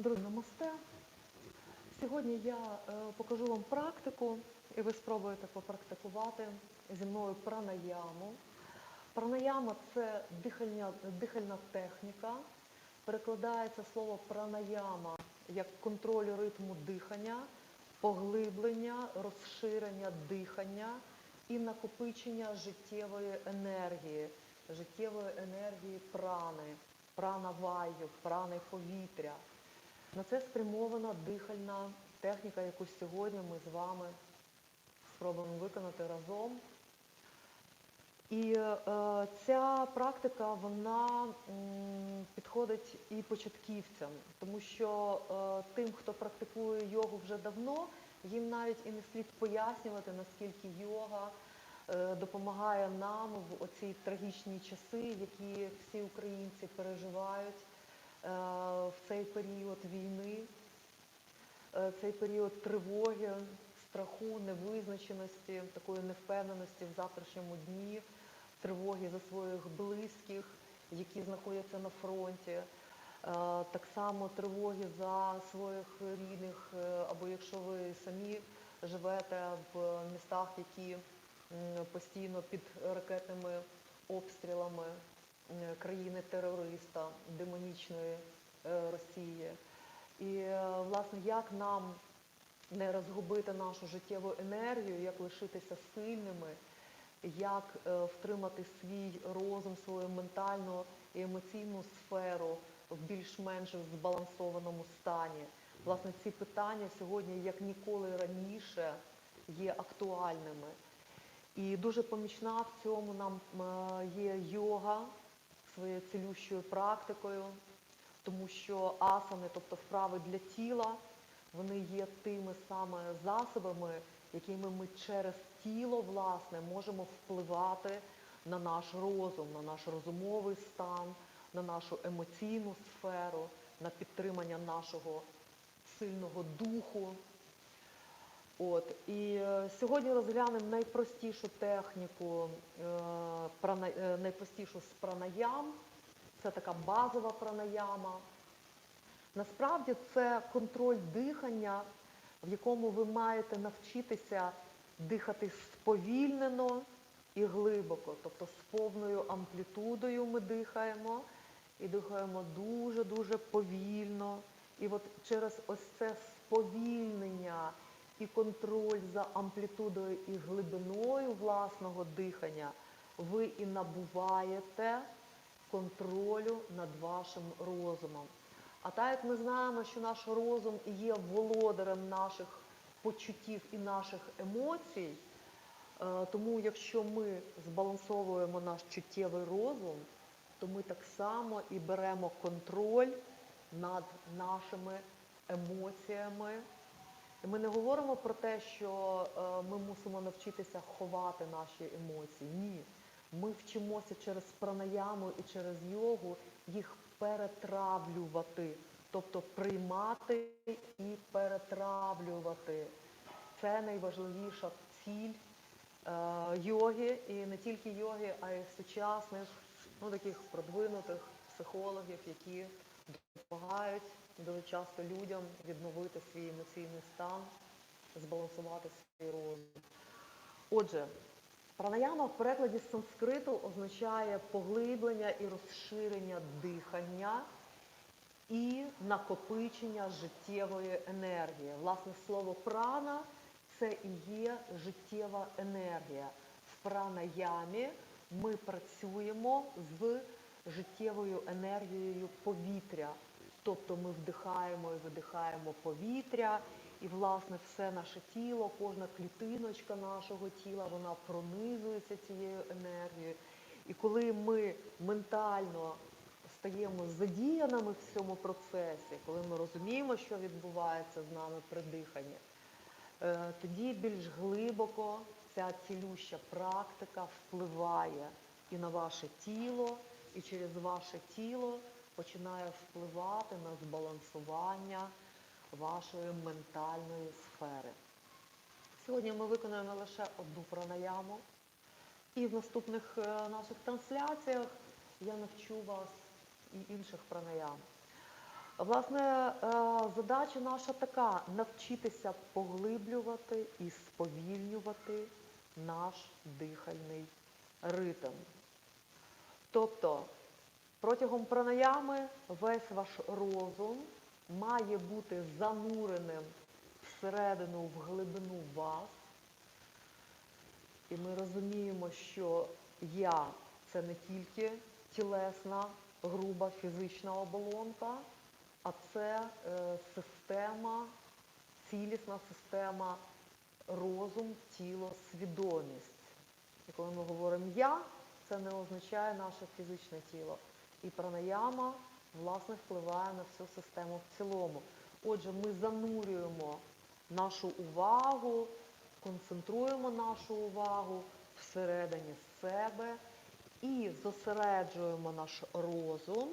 Друзі, намасте. Сьогодні я е, покажу вам практику, і ви спробуєте попрактикувати зі мною пранаяму. Пранаяма це дихальня, дихальна техніка. Перекладається слово пранаяма як контроль ритму дихання, поглиблення, розширення дихання і накопичення життєвої енергії, життєвої енергії прани, прана ваю, прани повітря. На це спрямована дихальна техніка, яку сьогодні ми з вами спробуємо виконати разом. І е, ця практика вона м, підходить і початківцям, тому що е, тим, хто практикує йогу вже давно, їм навіть і не слід пояснювати, наскільки йога е, допомагає нам в оці трагічні часи, які всі українці переживають в цей період війни, е, цей період тривоги, страху, невизначеності, такої невпевненості в завтрашньому дні, тривоги за своїх близьких, які знаходяться на фронті. Е, Так само тривоги за своїх рідних, е, або якщо ви самі живете в містах, які постійно під ракетними обстрілами країни-терориста, демонічної е, Росії. І е, власне, як нам не розгубити нашу життєву енергію, як лишитися сильними, як е, втримати свій розум, свою ментальну і емоційну сферу в більш-менш збалансованому стані. Власне, ці питання сьогодні, як ніколи раніше, є актуальними. І дуже помічна в цьому нам е, є йога своєю цілющою практикою, тому що асани, тобто вправи для тіла, вони є тими саме засобами, якими ми через тіло власне можемо впливати на наш розум, на наш розумовий стан, на нашу емоційну сферу, на підтримання нашого сильного духу. От і е, сьогодні розглянемо найпростішу техніку, е, прана- е, найпростішу з пранаям. Це така базова пранаяма. Насправді це контроль дихання, в якому ви маєте навчитися дихати сповільнено і глибоко, тобто з повною амплітудою ми дихаємо і дихаємо дуже-дуже повільно. І от через ось це сповільнення і контроль за амплітудою і глибиною власного дихання ви і набуваєте контролю над вашим розумом. А так як ми знаємо, що наш розум є володарем наших почуттів і наших емоцій, е, тому якщо ми збалансовуємо наш чуттєвий розум, то ми так само і беремо контроль над нашими емоціями. Ми не говоримо про те, що е, ми мусимо навчитися ховати наші емоції. Ні. Ми вчимося через пранаяму і через йогу їх перетравлювати, тобто приймати і перетравлювати. Це найважливіша ціль е, йоги, і не тільки йоги, а й сучасних, ну таких продвинутих психологів, які допомагають дуже часто людям відновити свій емоційний стан, збалансувати свій розум. Отже, пранаяма в перекладі з санскриту означає поглиблення і розширення дихання і накопичення життєвої енергії. Власне, слово прана це і є життєва енергія. В пранаямі ми працюємо з життєвою енергією повітря. Тобто ми вдихаємо і видихаємо повітря, і власне все наше тіло, кожна клітиночка нашого тіла, вона пронизується цією енергією. І коли ми ментально стаємо задіяними в цьому процесі, коли ми розуміємо, що відбувається з нами при диханні, е, тоді більш глибоко ця цілюща практика впливає і на ваше тіло, і через ваше тіло починає впливати на збалансування вашої ментальної сфери. Сьогодні ми виконуємо лише одну пранаяму. І в наступних е, наших трансляціях я навчу вас і інших пранаям. Власне, е, задача наша така навчитися поглиблювати і сповільнювати наш дихальний ритм. Тобто протягом пранаями весь ваш розум має бути зануреним всередину, в глибину вас. І ми розуміємо, що я це не тільки тілесна, груба фізична оболонка, а це е, система, цілісна система розум, тіло, свідомість. І коли ми говоримо я, це не означає наше фізичне тіло. І пранаяма, власне, впливає на всю систему в цілому. Отже, ми занурюємо нашу увагу, концентруємо нашу увагу всередині себе і зосереджуємо наш розум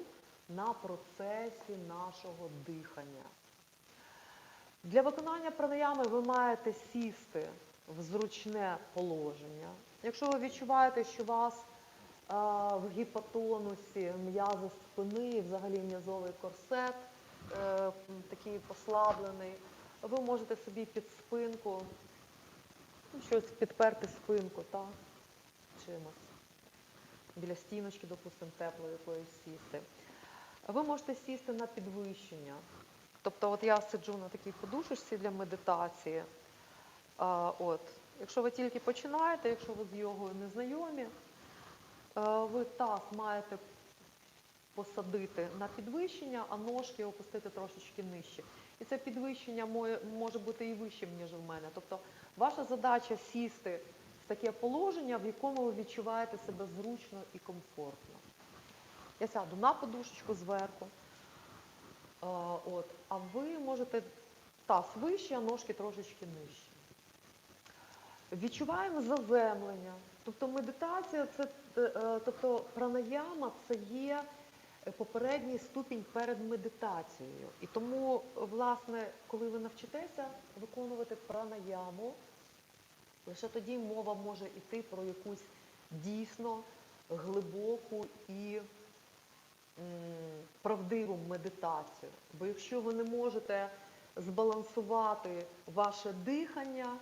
на процесі нашого дихання. Для виконання пранаями ви маєте сісти в зручне положення. Якщо ви відчуваєте, що вас в гіпотонусі м'язи спини взагалі м'язовий корсет е, такий послаблений, ви можете собі під спинку ну, щось підперти спинку, так, чимось. Біля стіночки, допустимо, теплої якоїсь сісти. Ви можете сісти на підвищення. Тобто, от я сиджу на такій подушечці для медитації. От. Якщо ви тільки починаєте, якщо ви з йогою не знайомі, таз маєте посадити на підвищення, а ножки опустити трошечки нижче. І це підвищення може бути і вищим, ніж в мене. Тобто ваша задача сісти в таке положення, в якому ви відчуваєте себе зручно і комфортно. Я сяду на подушечку зверху. От, а ви можете таз вище, а ножки трошечки нижче. Відчуваємо заземлення. Тобто медитація, це, е, тобто пранаяма це є попередній ступінь перед медитацією. І тому, власне, коли ви навчитеся виконувати пранаяму, лише тоді мова може йти про якусь дійсно глибоку і правдиву медитацію. Бо якщо ви не можете збалансувати ваше дихання,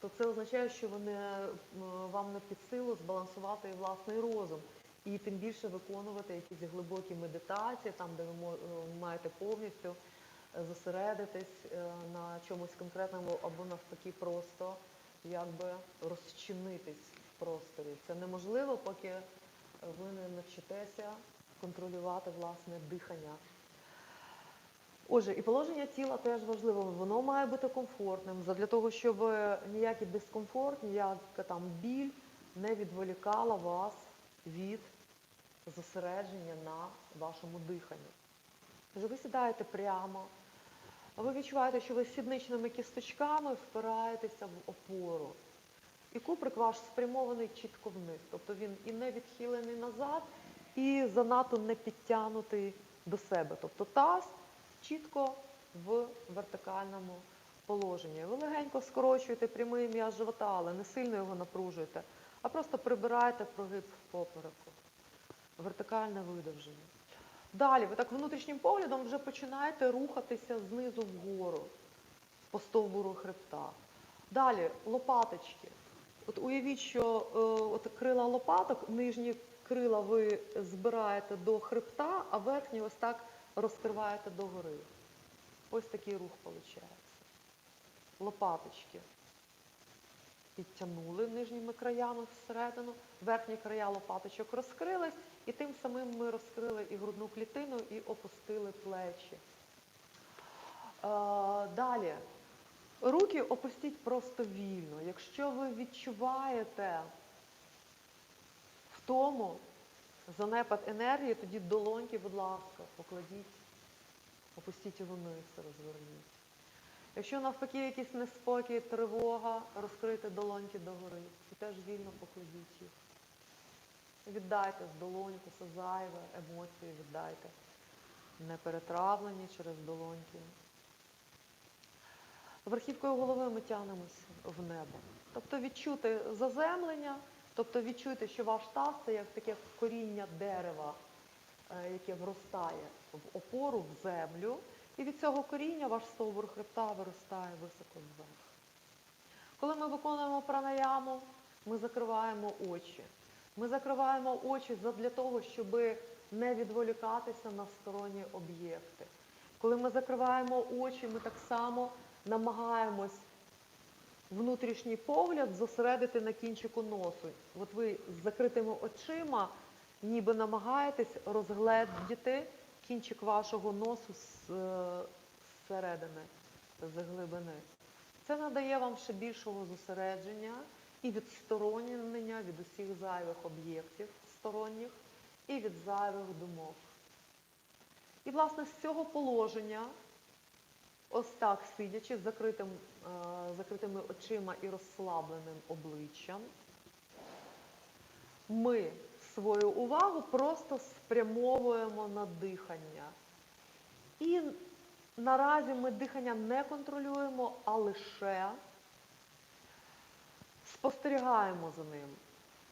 то це означає, що не, м, вам не під силу збалансувати власний розум. І тим більше виконувати якісь глибокі медитації, там, де ви е, маєте повністю е, зосередитись е, на чомусь конкретному або навпаки просто якби розчинитись в просторі. Це неможливо, поки ви не навчитеся контролювати власне дихання. Отже, і положення тіла теж важливо. Воно має бути комфортним, для того, щоб ніякий дискомфорт, ніяка там біль не відволікала вас від зосередження на вашому диханні. Тож ви сідаєте прямо, ви відчуваєте, що ви сідничними кісточками впираєтеся в опору. І куприк ваш спрямований чітко вниз. Тобто він і не відхилений назад, і занадто не підтягнутий до себе. Тобто таз чітко в вертикальному положенні. Ви легенько скорочуєте прямий м'яз живота, але не сильно його напружуєте, а просто прибираєте прогиб в попереку. Вертикальне видовження. Далі ви так внутрішнім поглядом вже починаєте рухатися знизу вгору по стовбуру хребта. Далі лопаточки. От уявіть, що е, от крила лопаток, нижні крила ви збираєте до хребта, а верхні ось так розкриваєте догори. Ось такий рух виходить. Лопаточки підтягнули нижніми краями всередину, верхні края лопаточок розкрились, і тим самим ми розкрили і грудну клітину, і опустили плечі. Е, далі. Руки опустіть просто вільно. Якщо ви відчуваєте в тому занепад енергії, тоді долоньки, будь ласка, покладіть, опустіть вниз, розверніть. Якщо навпаки якийсь неспокій, тривога, розкрийте долоньки догори і теж вільно покладіть їх. Віддайте з долоньку, це зайве, емоції віддайте. Не перетравлені через долоньки. Верхівкою голови ми тягнемося в небо. Тобто відчути заземлення, тобто відчути, що ваш таз це як таке коріння дерева, е, яке вростає в опору, в землю, і від цього коріння ваш стовбур хребта виростає високо вверх. Коли ми виконуємо пранаяму, ми закриваємо очі. Ми закриваємо очі для того, щоб не відволікатися на сторонні об'єкти. Коли ми закриваємо очі, ми так само намагаємось внутрішній погляд зосередити на кінчику носу. От ви з закритими очима ніби намагаєтесь розгледіти кінчик вашого носу е, зсередини, з глибини. Це надає вам ще більшого зосередження і відсторонення від усіх зайвих об'єктів сторонніх і від зайвих думок. І, власне, з цього положення, ось так сидячи, з закритим, е, закритими очима і розслабленим обличчям, ми свою увагу просто спрямовуємо на дихання. І наразі ми дихання не контролюємо, а лише спостерігаємо за ним.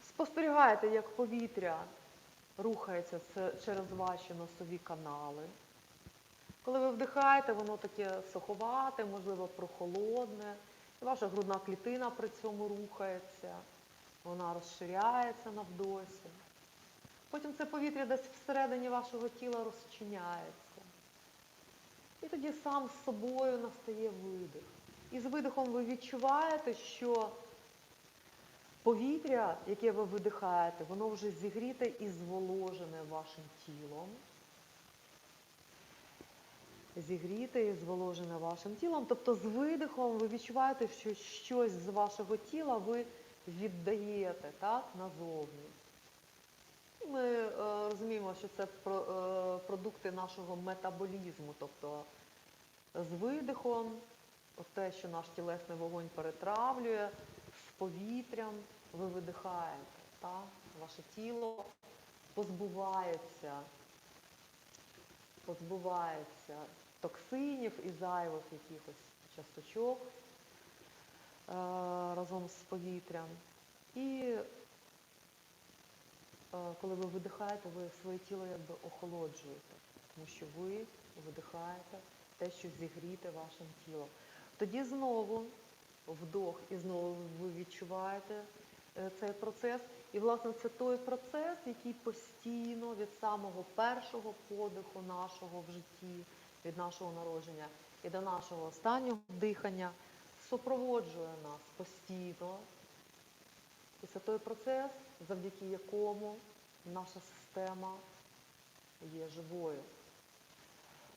Спостерігаєте, як повітря рухається через ваші носові канали. Коли ви вдихаєте, воно таке суховате, можливо, прохолодне. І ваша грудна клітина при цьому рухається, вона розширяється навдосі. Потім це повітря десь всередині вашого тіла розчиняється. І тоді сам з собою настає видих. І з видихом ви відчуваєте, що повітря, яке ви видихаєте, воно вже зігріте і зволожене вашим тілом. Зігріте і зволожене вашим тілом. Тобто з видихом ви відчуваєте, що щось з вашого тіла ви віддаєте так, назовні. Ми е, розуміємо, що це про, е, продукти нашого метаболізму, тобто з видихом, те, що наш тілесний вогонь перетравлює, з повітрям ви видихаєте. Так? Ваше тіло позбувається, позбувається токсинів і зайвих якихось часточок е, разом з повітрям. І е, коли ви видихаєте, ви своє тіло якби охолоджуєте, тому що ви видихаєте те, що зігріте вашим тілом. Тоді знову вдох, і знову ви відчуваєте е, цей процес. І, власне, це той процес, який постійно від самого першого подиху нашого в житті, від нашого народження і до нашого останнього дихання супроводжує нас постійно. І це той процес, завдяки якому наша система є живою.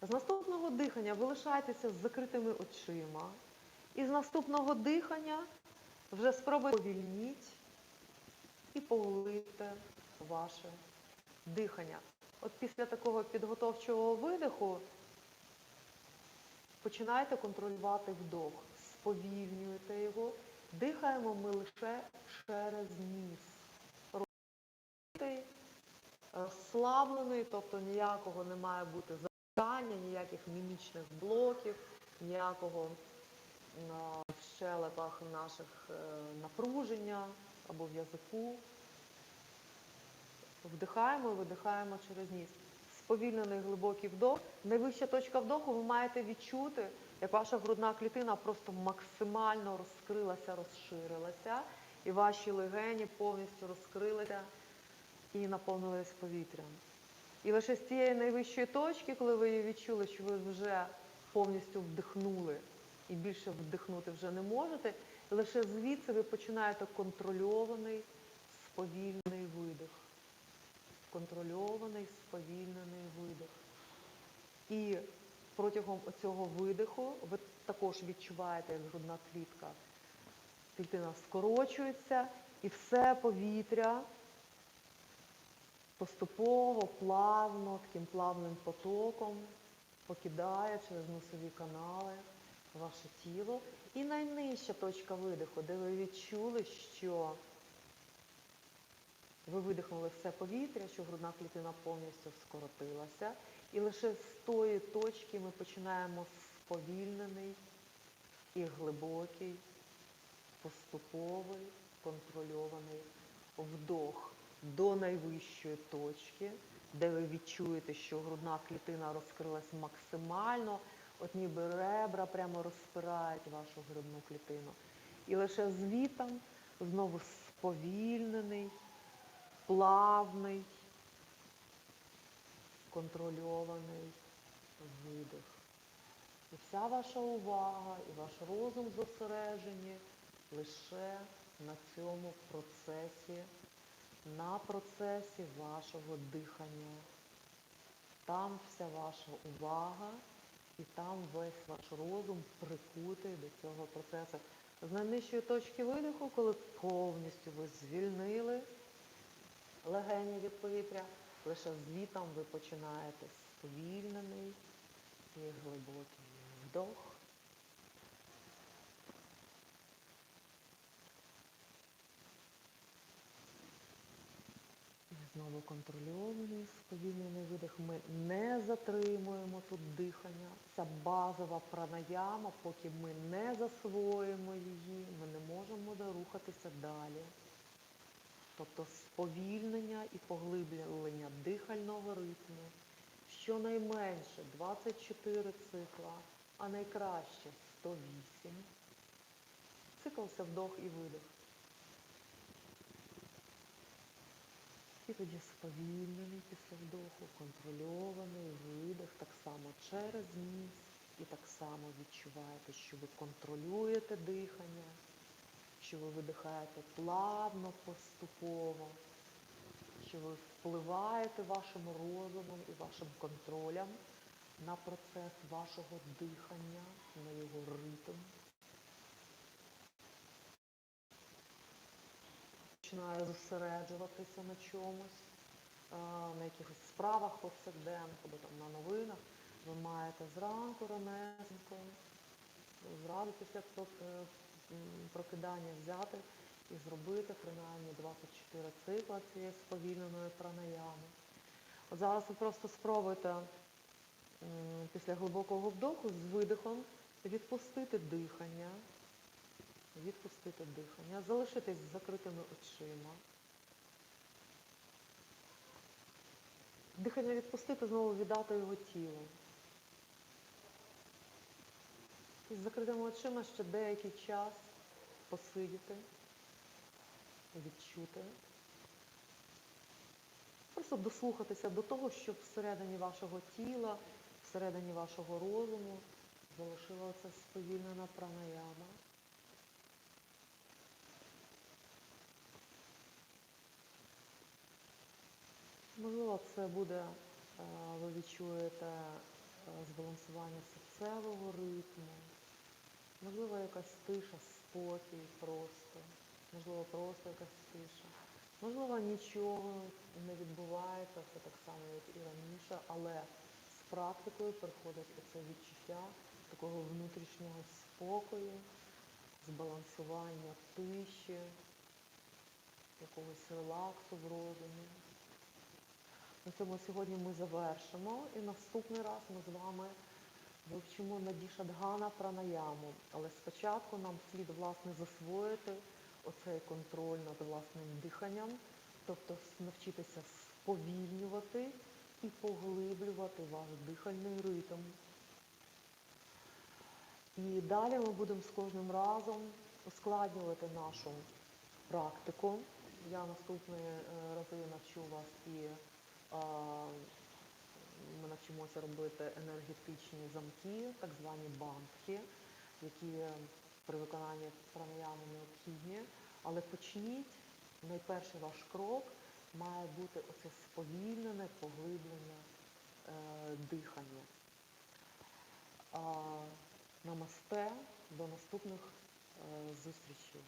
З наступного дихання ви лишаєтеся з закритими очима. І з наступного дихання вже спробуйте повільніть і поглибте ваше дихання. От після такого підготовчого видиху починайте контролювати вдох, сповільнюйте його. Дихаємо ми лише через ніс. Розкритий, Розслаблений, тобто ніякого не має бути запитання, ніяких мімічних блоків, ніякого на в щелепах наших е, напруження або в язику. Вдихаємо, видихаємо через ніс. Сповільнений глибокий вдох. Найвища точка вдоху ви маєте відчути, як ваша грудна клітина просто максимально розкрилася, розширилася, і ваші легені повністю розкрилися і наповнились повітрям. І лише з цієї найвищої точки, коли ви її відчули, що ви вже повністю вдихнули і більше вдихнути вже не можете, лише звідси ви починаєте контрольований, сповільнений видих. Контрольований, сповільнений видих. І протягом цього видиху ви також відчуваєте, як грудна клітка. Клітина скорочується і все повітря поступово, плавно, таким плавним потоком покидає через носові канали ваше тіло. І найнижча точка видиху, де ви відчули, що ви видихнули все повітря, що грудна клітина повністю скоротилася. І лише з тої точки ми починаємо сповільнений і глибокий, поступовий, контрольований вдох до найвищої точки, де ви відчуєте, що грудна клітина розкрилась максимально, от ніби ребра прямо розпирають вашу грудну клітину. І лише звітом знову сповільнений, плавний, контрольований видих. І вся ваша увага і ваш розум зосереджені лише на цьому процесі, на процесі вашого дихання. Там вся ваша увага і там весь ваш розум прикутий до цього процесу. З найнижчої точки видиху, коли повністю ви звільнили легені від повітря, лише звітом ви починаєте сповільнений і глибокий вдох. І знову контрольований, сповільнений видих. Ми не затримуємо тут дихання. Ця базова пранаяма, поки ми не засвоїмо її, ми не можемо рухатися далі. Тобто сповільнення і поглиблення дихального ритму. Щонайменше 24 цикла, а найкраще 108. Цикл це вдох і видих. І тоді сповільнений після вдоху, контрольований видих, так само через ніс. І так само відчуваєте, що ви контролюєте дихання, що ви видихаєте плавно, поступово, що ви впливаєте вашим розумом і вашим контролем на процес вашого дихання, на його ритм. починає зосереджуватися на чомусь, на якихось справах повсякденних або там на новинах. Ви маєте зранку ранесенько, зразу після е, прокидання взяти і зробити принаймні 24 цикла цієї сповільненої пранаями. От зараз ви просто спробуйте після глибокого вдоху з видихом відпустити дихання, відпустити дихання, залишитись з закритими очима. Дихання відпустити, знову віддати його тілу. І з закритими очима ще деякий час посидіти, відчути. Просто дослухатися до того, щоб всередині вашого тіла, всередині вашого розуму залишилася сповільнена пранаяма. Можливо, це буде, е, ви відчуєте е, збалансування серцевого ритму, можливо, якась тиша, спокій просто, можливо, просто якась тиша. Можливо, нічого не відбувається, все так само, як і раніше, але з практикою приходить оце відчуття такого внутрішнього спокою, збалансування тиші, якогось релаксу в розумі. На цьому сьогодні ми завершимо і наступний раз ми з вами вивчимо Надішадгана пранаяму. Але спочатку нам слід власне засвоїти оцей контроль над власним диханням, тобто навчитися сповільнювати і поглиблювати ваш дихальний ритм. І далі ми будемо з кожним разом ускладнювати нашу практику. Я наступні е, рази навчу вас і ми навчимося робити енергетичні замки, так звані бандхи, які при виконанні пранаями необхідні. Але почніть, найперший ваш крок має бути оце сповільнене поглиблення е, дихання. Намасте, до наступних е, зустрічей.